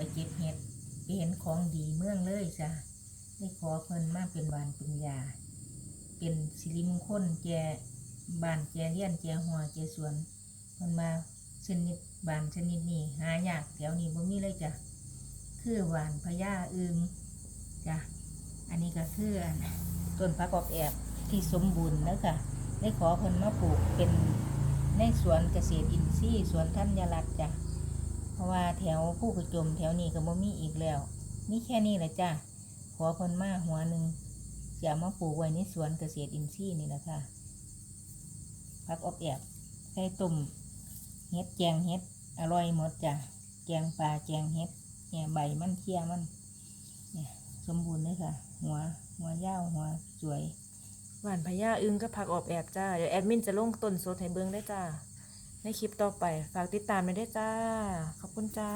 ไปเก็บเห็ดไปเห็นของดีเมืองเลยจ้ะได้ขอเพิ่นมาเป็นหวานเป็นยา เป็นสิริมงคลแก่บ้านแก่เลี้ยนแก่หัวแก่สวนเพิ่นมาชนิดบ้านชนิดนี้หายากแถวนี้บ่มีเลยจ้ะคือหวานพญาอึงจ้ะอันนี้ก็คืออันต้นพักออกแอบที่สมบูรณ์แล้วค่ะได้ขอเพิ่นมาปลูกเป็นในสวนเกษตรอินทรีย์สวนธัญรัตน์จ้ะ ราะว่าแถวผู้กระจมแถวนี้ก็บ่มีอีกแล้วมีแค่นี้แหละจ้ะขอเพิ่นมาหัวหนึ่งจะเอามาปลูกไว้ในสวนเกษตรอินทรีย์นี่แหละค่ะผักอบแอบไข่ตุ่มเห็ดแกงเห็ดอร่อยหมดจ้ะแกงปลาแกงเห็ดเนี่ยใบมันเคี้ยมันเนี่ยสมบูรณ์เลยค่ะ หัวหัวยาวหัวสวยหวานพญาอึงก็ผักออบแอบจ้าเดี๋ยวแอดมินจะลงต้นสดให้เบิ้งได้จ้า ในคลิปต่อไป ฝากติดตามด้วยได้จ้า ขอบคุณจ้า